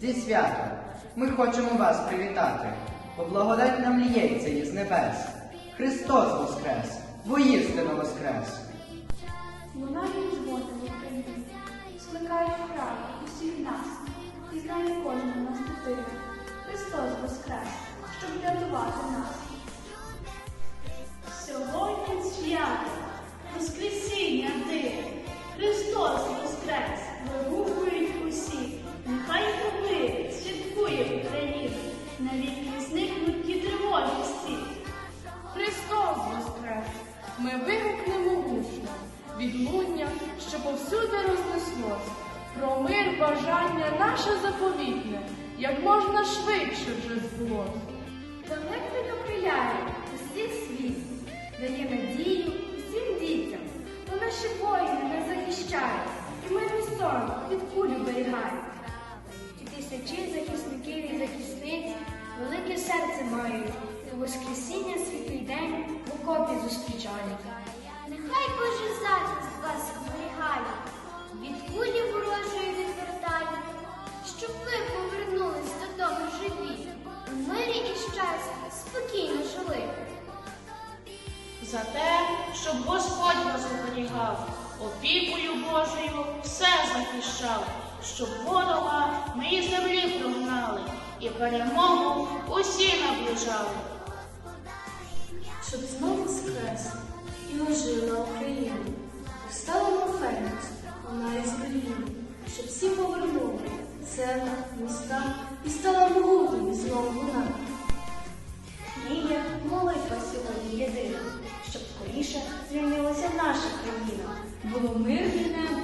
зі святом. Ми хочемо вас привітати, бо благодать нам ліється із небес. Христос воскрес, воістину воскрес. Лунають дзвони в Україні, скликає храм усіх нас, і знає кожного нас дитина. Христос воскрес, щоб врятувати нас. Ми вигукнемо відлуння, що повсюди рознеслось. Про мир бажання наше заповітне, як можна швидше вже збулось. Великдень окриляє усіх світ, дає надію усім дітям, бо наші воїни нас захищають, і мирний сон від кулі берігають. І тисячі захисників і захисниць велике серце мають, і Воскресіння світлий день в окопі зустрічають. за те, щоб Господь нас оберігав, опікою Божою все захищав, щоб ворога ми із землі прогнали і перемогу усі наближали. Щоб знову скрес і ожила Україна, встала на вона і країни, щоб всі повернули села, міста і стала могутнім знову вона. я молитва сьогодні єдина тиша звільнилося наша країна. Було мирне небо.